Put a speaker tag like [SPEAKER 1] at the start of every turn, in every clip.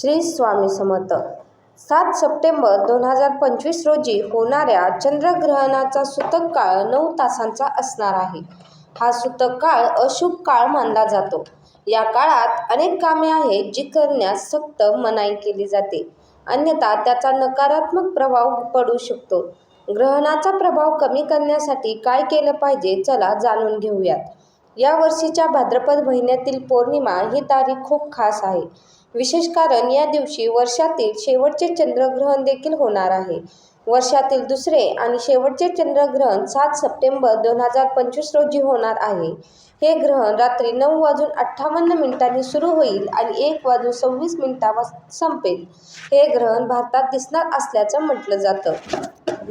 [SPEAKER 1] श्री स्वामी समर्थ. सात सप्टेंबर दोन हजार पंचवीस रोजी होणाऱ्या चंद्रग्रहणाचा सूतक काळ नऊ तासांचा असणार आहे. हा सूतक काळ अशुभ काळ मानला जातो. या काळात अनेक कामे आहेत जी करण्यास सक्त मनाई केली जाते. अन्यथा त्याचा नकारात्मक प्रभाव पडू शकतो. ग्रहणाचा प्रभाव कमी करण्यासाठी काय केलं पाहिजे चला जाणून घेऊयात. या वर्षीच्या भाद्रपद महिन्यातील पौर्णिमा ही तारीख खूप खास आहे. विशेष कारण या दिवशी वर्षातील शेवटचे चंद्रग्रहण देखील होणार आहे. वर्षातील दुसरे आणि शेवटचे चंद्रग्रहण सात सप्टेंबर दोन हजार पंचवीस रोजी होणार आहे. हे ग्रहण रात्री नऊ वाजून अठ्ठावन्न मिनिटांनी सुरू होईल आणि एक वाजून सव्वीस मिनिटावर संपेल. हे ग्रहण भारतात दिसणार असल्याचं म्हटलं जातं.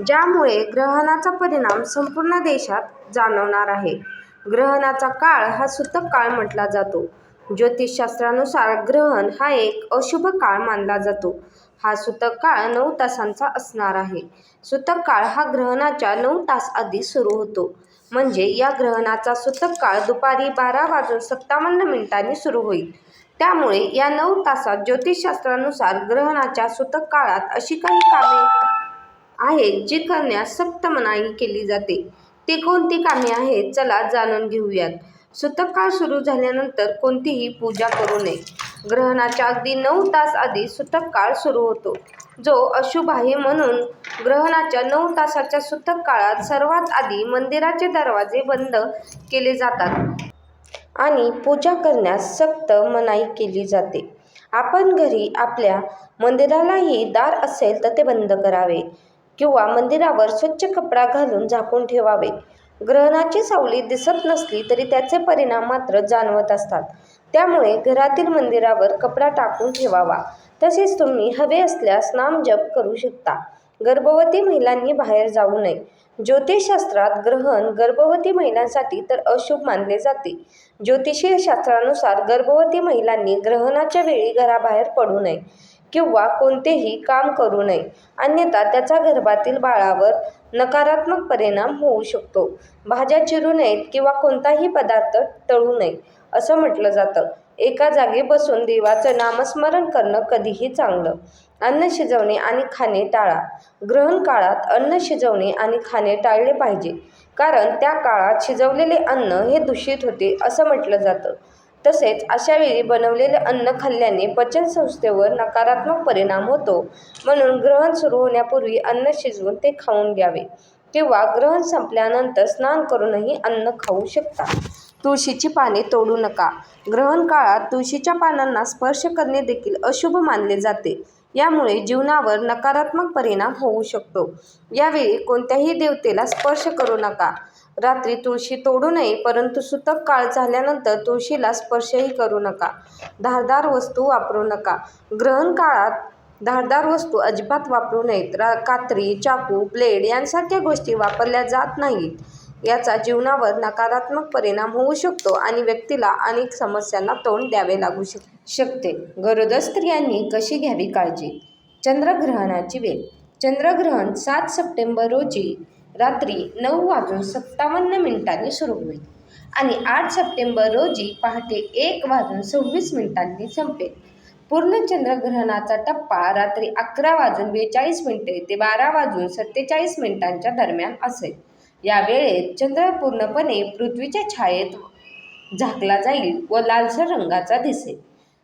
[SPEAKER 1] ज्यामुळे ग्रहणाचा परिणाम संपूर्ण देशात जाणवणार आहे. ग्रहणाचा काळ हा सूतक काळ म्हटला जातो. ज्योतिषशास्त्रानुसार ग्रहण हा एक अशुभ काळ मानला जातो. हा सूतक काळ नऊ तासांचा असणार आहे. सूतक काळ हा ग्रहणाच्या नऊ तास आधी सुरू होतो. म्हणजे या ग्रहणाचा सूतक काळ दुपारी बारा वाजून सत्तावन्न मिनिटांनी सुरू होईल. त्यामुळे या नऊ तासात ज्योतिषशास्त्रानुसार ग्रहणाच्या सूतक काळात अशी काही कामे आहेत जी करण्यास सक्त मनाई केली जाते. ती कोणती कामे आहेत? चला जाणून घेऊयात. सूतक काळ सुरू झाल्यानंतर कोणतीही पूजा करू नये. ग्रहणाच्या अगदी नऊ तास आधी सूतक काळ सुरू होतो. जो अशुभ आहे म्हणून ग्रहणाच्या नऊ तासाच्या सूतक काळात सर्वात आधी मंदिराचे दरवाजे बंद केले जातात आणि पूजा करण्यास सक्त मनाई केली जाते. आपण घरी आपल्या मंदिरालाही दार असेल तर ते बंद करावे. किंवा मंदिरावर स्वच्छ कपडा घालून झाकून ठेवावे. ग्रहणाची सावली दिसत नसली तरी त्याचे परिणाम मात्र जाणवत असतात. त्यामुळे घरातील मंदिरावर कपडा टाकून ठेवावा. तसेच तुम्ही हवे असल्यास नामजप करू शकता. गर्भवती महिलांनी बाहेर जाऊ नये. ज्योतिषशास्त्रात ग्रहण गर्भवती महिलांसाठी तर अशुभ मानले जाते. ज्योतिषीय शास्त्रानुसार गर्भवती महिलांनी ग्रहणाच्या वेळी घराबाहेर पडू नये. किंवा कोणतेही काम करू नये. अन्यथा त्याचा गर्भातील बाळावर नकारात्मक परिणाम होऊ शकतो. भाज्या चिरू नयेत किंवा कोणताही पदार्थ टळू नये असं म्हटलं जातं. एका जागी बसून देवाचं नामस्मरण करणं कधीही चांगलं. अन्न शिजवणे आणि खाणे टाळा. ग्रहण काळात अन्न शिजवणे आणि खाणे टाळले पाहिजे. कारण त्या काळात शिजवलेले अन्न हे दूषित होते असं म्हटलं जातं. तसेच अशा वेळी बनवलेले अन्न खाल्ल्याने पचनसंस्थेवर नकारात्मक परिणाम होतो. म्हणून ग्रहण सुरू होण्यापूर्वी अन्न शिजवून ते खाऊन घ्यावे. किंवा ग्रहण संपल्यानंतर स्नान करूनही अन्न खाऊ शकता. तुळशीची पाने तोडू नका. ग्रहण काळात तुळशीच्या पानांना स्पर्श करणे देखील अशुभ मानले जाते. यामुळे जीवनावर नकारात्मक परिणाम होऊ शकतो. यावेळी कोणत्याही देवतेला स्पर्श करू नका. रात्री तुळशी तोडू नये परंतु सुतक काळ झाल्यानंतर तुळशीला स्पर्शही करू नका. धारदार वस्तू वापरू नका. ग्रहण काळात धारदार वस्तू अजिबात वापरू नयेत. रा कात्री चाकू ब्लेड यांसारख्या गोष्टी वापरल्या जात नाहीत. याचा जीवनावर नकारात्मक परिणाम होऊ शकतो आणि व्यक्तीला अनेक समस्यांना तोंड द्यावे लागू शक शकते. गरोदर स्त्रियांनी कशी घ्यावी काळजी? चंद्रग्रहणाची वेळ. चंद्रग्रहण सात सप्टेंबर रोजी रात्री नऊ वाजून सत्तावन्न मिनिटांनी सुरू होईल. आणि आठ सप्टेंबर रोजी पहाटे एक वाजून सव्वीस मिनिटांनी संपेल. पूर्ण चंद्रग्रहणाचा टप्पा रात्री अकरा वाजून बेचाळीस मिनिटे ते बारा वाजून सत्तेचाळीस मिनिटांच्या दरम्यान असेल. या वेळेत चंद्र पूर्णपणे पृथ्वीच्या छायेत झाकला जाईल व लालसर रंगाचा दिसेल.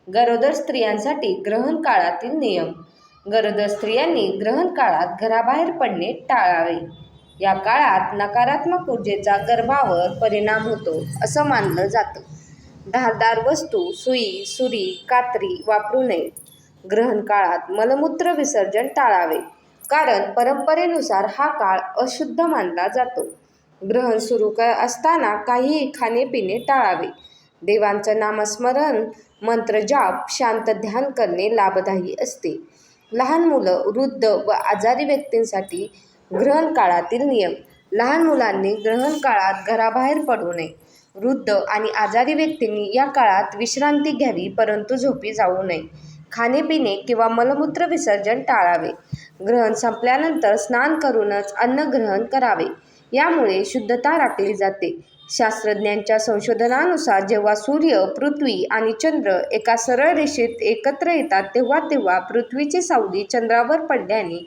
[SPEAKER 1] गरोदर स्त्रियांसाठी ग्रहण काळातील नियम. गरोदर स्त्रियांनी ग्रहण काळात घराबाहेर पडणे टाळावे. या काळात नकारात्मक ऊर्जेचा गर्भावर परिणाम होतो असं मानलं जातं. धारदार वस्तू सुई सुरी कात्री वापरू नये. ग्रहण काळात मलमूत्र विसर्जन टाळावे कारण परंपरेनुसार हा काळ अशुद्ध मानला जातो. ग्रहण सुरू क असताना काहीही खाणेपिणे टाळावे. देवांचं नामस्मरण मंत्र जाप शांत ध्यान करणे लाभदायी असते. लहान मुलं वृद्ध व आजारी व्यक्तींसाठी ग्रहण काळातील नियम. लहान मुलांनी ग्रहण काळात घराबाहेर पडू नये. वृद्ध आणि आजारी व्यक्तींनी या काळात विश्रांती घ्यावी परंतु झोपी जाऊ नये. खाणेपिणे किंवा मलमूत्र विसर्जन टाळावे. ग्रहण संपल्यानंतर स्नान करूनच अन्न ग्रहण करावे. यामुळे शुद्धता राखली जाते. शास्त्रज्ञांच्या संशोधनानुसार जेव्हा सूर्य पृथ्वी आणि चंद्र एका सरळ रेषेत एकत्र येतात तेव्हा तेव्हा पृथ्वीची सावली चंद्रावर पडल्याने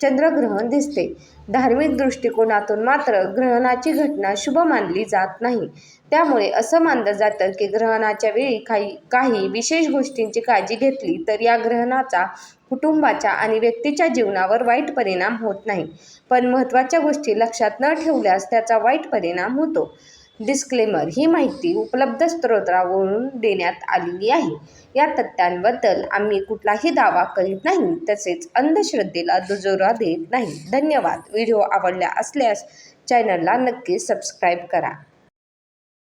[SPEAKER 1] चंद्रग्रहण दिसते. धार्मिक दृष्टिकोनातून मात्र ग्रहणाची घटना शुभ मानली जात नाही. त्यामुळे असं मानलं जातं की ग्रहणाच्या वेळी काही काही विशेष गोष्टींची काळजी घेतली तर या ग्रहणाचा कुटुंबाच्या आणि व्यक्तीच्या जीवनावर वाईट परिणाम होत नाही. पण महत्त्वाच्या गोष्टी लक्षात न ठेवल्यास त्याचा वाईट परिणाम होतो. डिस्क्लेमर ही माहिती उपलब्ध स्रोतावरून देण्यात आलेली आहे. या तथ्यांबद्दल आम्ही कुठलाही दावा करीत नाही तसेच अंधश्रद्धेला दुजोरा देत नाही. धन्यवाद. व्हिडिओ आवडला असल्यास चॅनलला नक्की सबस्क्राईब करा.